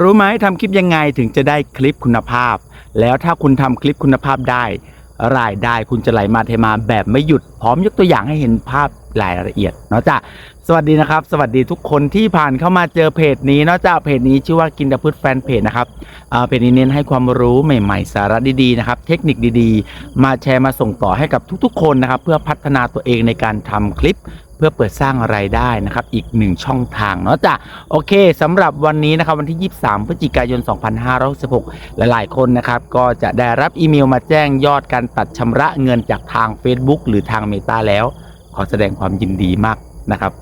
รู้ไหมทำคลิปยังไงถึงจะได้คลิปคุณภาพ แล้วถ้าคุณทำคลิปคุณภาพได้ รายได้คุณจะไหลมาเทมาแบบไม่หยุด พร้อมยกตัวอย่างให้เห็นภาพรายละเอียดเนาะจ้ะสวัสดีนะครับ สวัสดีทุกคนที่ผ่านเข้ามาเจอเพจนี้เนาะจ้ะเพจนี้ชื่อว่ากินดาพืชแฟนเพจนะครับเพจนี้เน้นให้ความรู้ใหม่ๆ สาระดีๆนะครับ เทคนิคดีๆ มาแชร์มาส่งต่อให้กับทุกๆ คนนะครับ เพื่อพัฒนาตัวเองในการทำคลิป เพื่อเปิดสร้างไรายได้นะครับอีกหนึ่งช่องทางเนาะจ้ะโอเคสำหรับวันนี้นะครับวันที่ 23 พฤศจิกายน 2566 หลายๆ คนนะครับก็จะได้รับอีเมลมาแจ้งยอดการตัดชำระเงินจากทาง Facebook หรือทาง Meta แล้ว ขอแสดงความยินดีมากนะครับ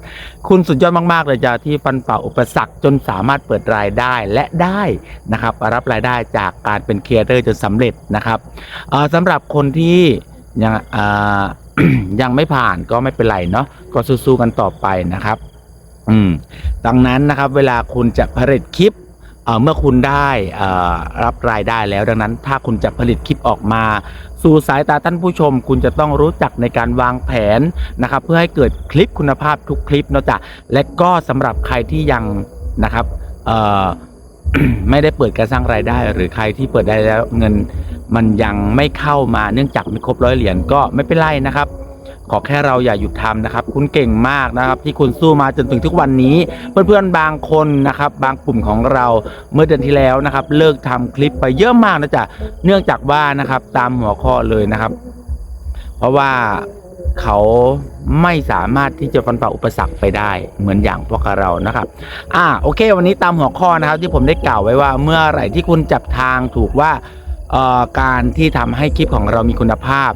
คุณสุดยอดมากๆเลยจ้ะที่ฟันฝ่าอุปสรรคจนสามารถเปิดรายได้และได้นะครับรับรายได้จากการเป็นครีเอเตอร์จนสำเร็จนะครับสำหรับคนที่ยังอ่อ ยังไม่ผ่านก็ไม่เป็นไรเนาะก็สู้ๆกันต่อไปนะครับ อืมดังนั้นนะครับ เวลาคุณจะผลิตคลิปเอ่อเมื่อคุณได้อ่อรับรายได้แล้วดังนั้น ถ้าคุณจะผลิตคลิปออกมา สู่สายตาท่านผู้ชม คุณจะต้องรู้จักในการวางแผนนะครับ เพื่อให้เกิดคลิปคุณภาพทุกคลิปเนาะจ้ะและก็สำหรับใครที่ยังนะครับเอ่อไม่ได้เปิดการสร้างรายได้ หรือใครที่เปิดได้แล้วเงิน มันยังไม่เข้ามาเนื่องจากไม่ครบร้อยเหรียญก็ไม่เป็นไรนะครับ ขอแค่เราอย่าหยุดทำนะครับ คุณเก่งมากนะครับ ที่คุณสู้มาจนถึงทุกวันนี้ เพื่อนๆบางคนนะครับ บางกลุ่มของเราเมื่อเดือนที่แล้วนะครับ เลิกทำคลิปไปเยอะมากนะจ๊ะเนื่องจากว่านะครับตามหัวข้อเลยนะครับ เพราะว่าเขาไม่สามารถที่จะฟันฝ่าอุปสรรคไปได้เหมือนอย่างพวกเรานะครับ อ่าโอเค วันนี้ตามหัวข้อนะครับ ที่ผมได้กล่าวไว้ว่าเมื่อไหร่ที่คุณจับทางถูกว่า การที่ทำให้คลิปของเรามีคุณภาพ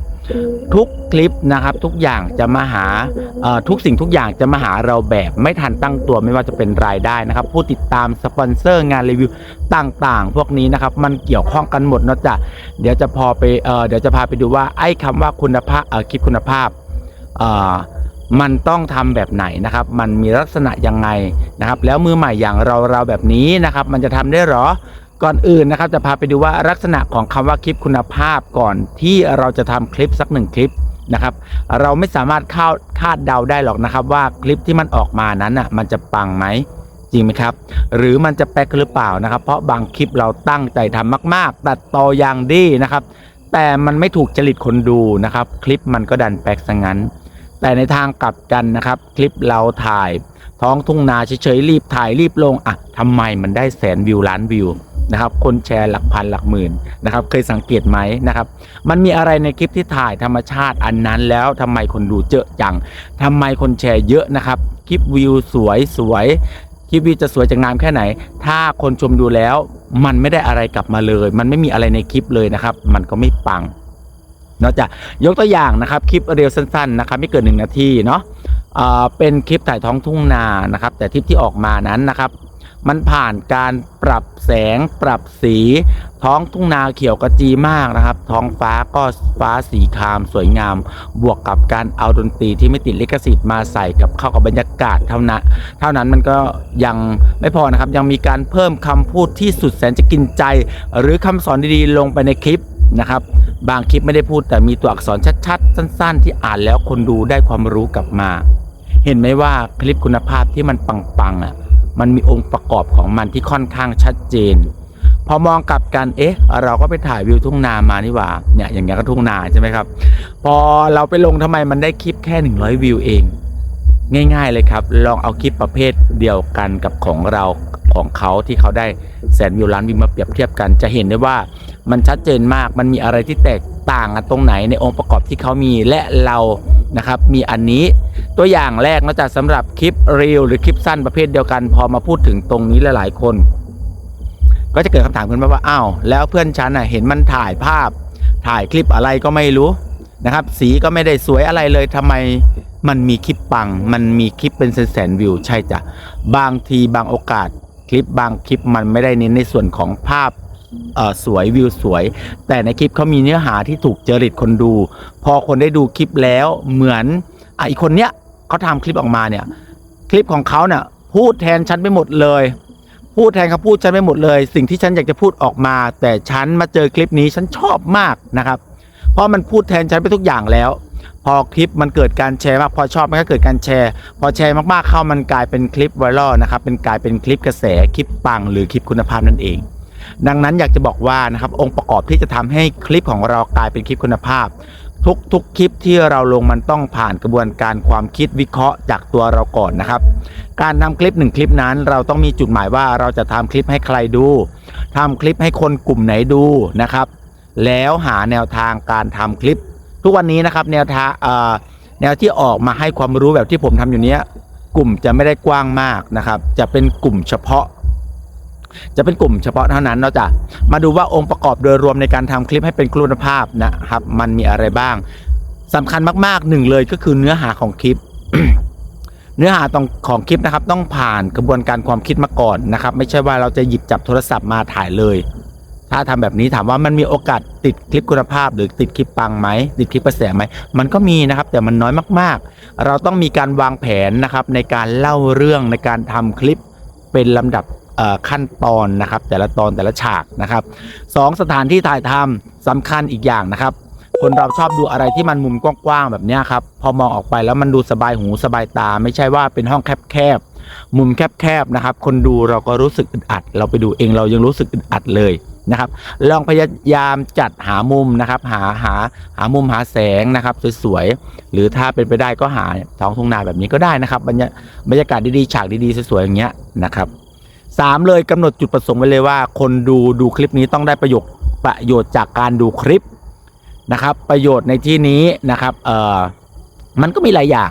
ทุกคลิปนะครับทุกอย่างจะมาหาเอ่อทุกสิ่งทุกอย่างจะมาหาเราแบบไม่ทันตั้งตัวไม่ว่าจะเป็นรายได้นะครับ ผู้ติดตามสปอนเซอร์งานรีวิวต่างๆ พวกนี้นะครับมันเกี่ยวข้องกันหมดเนอะจ้ะเดี๋ยวจะพอไปเอ่อเดี๋ยวจะพาไปดูว่าไอ้คำว่าคุณภาพเอ่อคลิปคุณภาพเอ่อมันต้องทำแบบไหนนะครับ มันมีลักษณะยังไงนะครับ แล้วมือใหม่อย่างเราเราแบบนี้นะครับ มันจะทำได้หรอ ก่อนอื่นนะครับจะพาไปดูว่าลักษณะของคำว่าคลิปคุณภาพก่อนที่เราจะทำคลิปสักหนึ่งคลิปนะครับ เราไม่สามารถคาดคาดเดาได้หรอกนะครับ ว่าคลิปที่มันออกมานั้นอะมันจะปังไหมจริงไหมครับ หรือมันจะแป๊กหรือเปล่านะครับ เพราะบางคลิปเราตั้งใจทำมาก ๆ ตัดต่ออย่างดีนะครับ แต่มันไม่ถูกจริตคนดูนะครับ คลิปมันก็ดันแป๊กซะงั้น แต่ในทางกลับกันนะครับ คลิปเราถ่าย ท้องทุ่งนาเฉยๆรีบถ่ายรีบลงอะทำไมมันได้แสนวิวล้านวิว นะครับ คนแชร์หลักพันหลักหมื่นนะครับ เคยสังเกตไหมนะครับ มันมีอะไรในคลิปที่ถ่ายธรรมชาติอันนั้นแล้วทำไมคนดูเยอะจังทำไมคนแชร์เยอะนะครับ คลิปวิวสวยสวยคลิปวิวจะสวยจากงามแค่ไหน ถ้าคนชมดูแล้ว มันไม่ได้อะไรกลับมาเลย มันไม่มีอะไรในคลิปเลยนะครับ มันก็ไม่ปังเนาะจะยกตัวอย่างนะครับคลิปเรียวสั้นๆนะครับไม่เกินหนึ่งนาทีเนาะเอ่อเป็นคลิปถ่ายท้องทุ่งนานะครับ แต่คลิปที่ออกมานั้นนะครับ มันผ่านการปรับแสงปรับสี ท้องทุ่งนาเขียวกระจีมากนะครับ ท้องฟ้าก็ฟ้าสีครามสวยงาม บวกกับการเอาดนตรีที่ไม่ติดลิขสิทธิ์มาใส่กับเข้ากับบรรยากาศเท่านั้นเท่านั้นมันก็ยังไม่พอนะครับ ยังมีการเพิ่มคำพูดที่สุดแสนจะกินใจ หรือคำสอนดีๆ ลงไปในคลิปนะครับ บางคลิปไม่ได้พูดแต่มีตัวอักษรชัดๆ สั้น ๆ ที่อ่านแล้วคนดูได้ความรู้กลับมา เห็นไหมว่าคลิปคุณภาพที่มันปังๆอะ มันมีองค์ประกอบของมันที่ค่อนข้างชัดเจน พอมองกลับกันเอ๊ะ เราก็ไปถ่ายวิวทุ่งนามานี่หว่าเนี่ยอย่างเงี้ยก็ทุ่งนาใช่ไหมครับ พอเราไปลงทำไมมันได้คลิปแค่ 100 วิวเอง ง่าย ๆเลยครับ ลองเอาคลิปประเภทเดียวกันกับของเรา ของเขาที่เขาได้แสนวิวล้านวิวมาเปรียบเทียบกัน จะเห็นได้ว่ามันชัดเจนมากมันมีอะไรที่แตกต่างกันตรงไหนในองค์ประกอบที่เขามีและเรานะครับมีอันนี้ตัวอย่างแรกนอกจากสำหรับคลิปเรียลหรือคลิปสั้นประเภทเดียวกัน พอมาพูดถึงตรงนี้หลายๆคน ก็จะเกิดคำถามขึ้นมาว่าอ้าวแล้วเพื่อนฉันน่ะเห็นมันถ่ายภาพ ถ่ายคลิปอะไรก็ไม่รู้นะครับ สีก็ไม่ได้สวยอะไรเลยทำไมมันมีคลิปปัง มันมีคลิปเป็นแสนๆวิว ใช่จ้ะ บางทีบางโอกาส คลิปบางคลิปมันไม่ได้เน้นในส่วนของภาพสวยวิวสวย แต่ในคลิปเขามีเนื้อหาที่ถูกจริตคนดู พอคนได้ดูคลิปแล้วเหมือนอะอีกคนเนี้ยเขาทำคลิปออกมาเนี่ย คลิปของเขาเนี่ยพูดแทนฉันไปหมดเลย พูดแทนคำพูดฉันไปหมดเลย สิ่งที่ฉันอยากจะพูดออกมา แต่ฉันมาเจอคลิปนี้ฉันชอบมากนะครับ เพราะมันพูดแทนฉันไปทุกอย่างแล้ว พอคลิปมันเกิดการแชร์มาก พอชอบมันก็เกิดการแชร์ พอแชร์มากๆเข้ามันกลายเป็นคลิปไวรัลนะครับเป็นกลายเป็นคลิปกระแสคลิปปังหรือคลิปคุณภาพนั่นเอง ดังนั้นอยากจะบอกว่านะครับองค์ประกอบที่จะทำให้คลิปของเรากลายเป็นคลิปคุณภาพ ทุกทุกคลิปที่เราลงมันต้องผ่านกระบวนการความคิดวิเคราะห์จากตัวเราก่อนนะครับ การทำคลิปหนึ่งคลิปนั้น เราต้องมีจุดหมายว่าเราจะทำคลิปให้ใครดูทำคลิปให้คนกลุ่มไหนดูนะครับแล้วหาแนวทางการทำคลิป ทุกวันนี้นะครับแนวทางแนวที่ออกมาให้ความรู้แบบที่ผมทำอยู่เนี้ยกลุ่มจะไม่ได้กว้างมากนะครับ จะเป็นกลุ่มเฉพาะ จะเป็นกลุ่มเฉพาะเท่านั้นเนาะจ้ะมาดูว่าองค์ประกอบโดยรวมในการทำคลิปให้เป็นคุณภาพนะครับ มันมีอะไรบ้างสำคัญมากๆหนึ่งเลยก็คือเนื้อหาของคลิป เนื้อหาตรงของคลิปนะครับ ต้องผ่านกระบวนการความคิดมาก่อนนะครับ ไม่ใช่ว่าเราจะหยิบจับโทรศัพท์มาถ่ายเลย ถ้าทำแบบนี้ถามว่ามันมีโอกาสติดคลิปคุณภาพ หรือติดคลิปปังไหมติดคลิปกระแสไหมมันก็มีนะครับ แต่มันน้อยมากๆ เราต้องมีการวางแผนนะครับ ในการเล่าเรื่องในการทำคลิปเป็นลำดับขั้นตอนนะครับ แต่ละตอนแต่ละฉากนะครับสองสถานที่ถ่ายทำสำคัญอีกอย่างนะครับ คนเราชอบดูอะไรที่มันมุมกว้างๆแบบนี้ครับพอมองออกไปแล้วมันดูสบายหูสบายตา ไม่ใช่ว่าเป็นห้องแคบๆมุมแคบๆนะครับ คนดูเราก็รู้สึกอึดอัด เราไปดูเองเรายังรู้สึกอึดอัดเลย นะครับ ลองพยายามจัดหามุมนะครับ หาหาหามุมหาแสงนะครับสวยๆหรือถ้าเป็นไปได้ก็หาท้องทุ่งนาแบบนี้ก็ได้นะครับ บรรยาบรรยากาศดีๆฉากดีๆสวยๆอย่างเงี้ยนะครับสามเลยกำหนดจุดประสงค์ไว้เลยว่า คนดูดูคลิปนี้ต้องได้ประโยชน์ประโยชน์จากการดูคลิปนะครับ ประโยชน์ในที่นี้นะครับเอ่อมันก็มีหลายอย่าง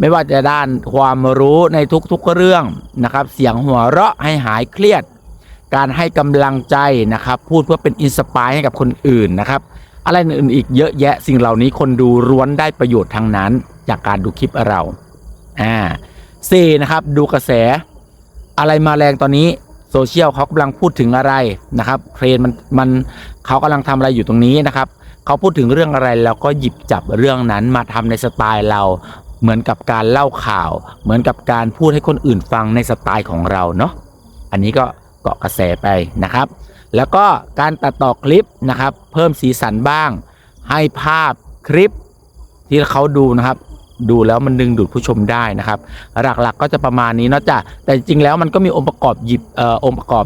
ไม่ว่าจะด้านความรู้ในทุกๆเรื่องนะครับ เสียงหัวเราะให้หายเครียด การให้กำลังใจนะครับ พูดเพื่อเป็นอินสปายให้กับคนอื่นนะครับ อะไรอื่นอีกเยอะแยะสิ่งเหล่านี้คนดูร้วนได้ประโยชน์ทั้งนั้น จากการดูคลิปเราอ่าสี่นะครับดูกระแส อะไรมาแรงตอนนี้โซเชียลเขากำลังพูดถึงอะไรนะครับเทรนด์มันมันเขากำลังทำอะไรอยู่ตรงนี้นะครับเขาพูดถึงเรื่องอะไรเราก็หยิบจับเรื่องนั้นมาทำในสไตล์เราเหมือนกับการเล่าข่าว เหมือนกับการพูดให้คนอื่นฟังในสไตล์ของเราเนาะอันนี้ก็ เกาะกระแสไปนะครับ แล้วก็การตัดต่อคลิปนะครับ เพิ่มสีสันบ้าง ให้ภาพคลิปที่เขาดูนะครับ ดูแล้วมันดึงดูดผู้ชมได้นะครับ หลักๆก็จะประมาณนี้เนาะจ้ะแต่จริงๆแล้วมันก็มีองค์ประกอบหยิบเอ่อองค์ประกอบ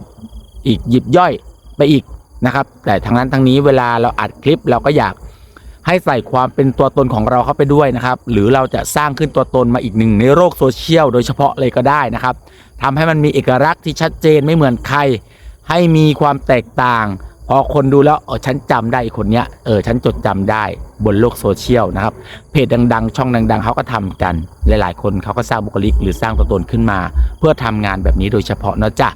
อีกหยิบย่อยไปอีกนะครับ แต่ทั้งนั้นทั้งนี้เวลาเราอัดคลิปเราก็อยากให้ใส่ความเป็นตัวตนของเราเข้าไปด้วยนะครับ หรือเราจะสร้างขึ้นตัวตนมาอีกหนึ่งในโลกโซเชียลโดยเฉพาะเลยก็ได้นะครับ ทำให้มันมีเอกลักษณ์ที่ชัดเจนไม่เหมือนใคร ให้มีความแตกต่าง พอคนดูแล้วเออฉันจำได้คนเนี้ยเออฉันจดจำได้บนโลกโซเชียลนะครับ เพจดัง ๆ ช่องดัง ๆเขาก็ทำกัน หลาย ๆ คนเขาก็สร้างบุคลิกหรือสร้างตัวตนขึ้นมา เพื่อทำงานแบบนี้โดยเฉพาะเนาะจ้ะ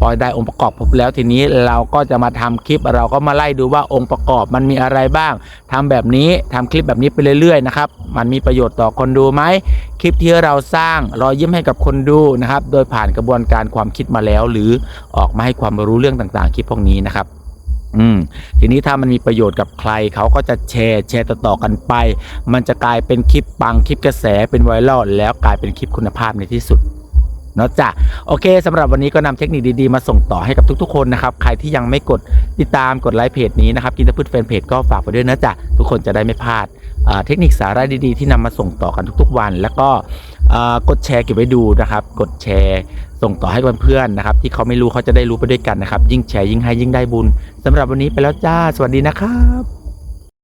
พอได้องค์ประกอบครบแล้วทีนี้เราก็จะมาทำคลิปเราก็มาไล่ดูว่าองค์ประกอบมันมีอะไรบ้างทำแบบนี้ทำคลิปแบบนี้ไปเรื่อยๆนะครับมันมีประโยชน์ต่อคนดูไหมคลิปที่เราสร้างรอยยิ้มให้กับคนดูนะครับ โดยผ่านกระบวนการความคิดมาแล้ว หรือออกมาให้ความรู้เรื่องต่างๆ คลิปพวกนี้นะครับอืมทีนี้ถ้ามันมีประโยชน์กับใครเขาก็จะแชร์แชร์ต่อๆกันไป มันจะกลายเป็นคลิปปังคลิปกระแสเป็นไวรัลแล้วกลายเป็นคลิปคุณภาพในที่สุด เนาะจ้ะโอเคสำหรับวันนี้ก็นำเทคนิคดีๆ มาส่งต่อให้กับทุกๆ คนนะครับ ใครที่ยังไม่กดติดตามกดไลค์เพจนี้นะครับกินตะพืชแฟนเพจก็ฝากไปด้วยนะจ๊ะทุกคนจะได้ไม่พลาดเทคนิคสาระดีๆ ที่นำมาส่งต่อกันทุกๆวัน แล้วก็กดแชร์เก็บไว้ดูนะครับ กดแชร์ส่งต่อให้เพื่อนๆนะครับที่เขาไม่รู้เขาจะได้รู้ไปด้วยกันนะครับ ยิ่งแชร์ยิ่งให้ยิ่งได้บุญสำหรับวันนี้ไปแล้วจ้า สวัสดีนะครับ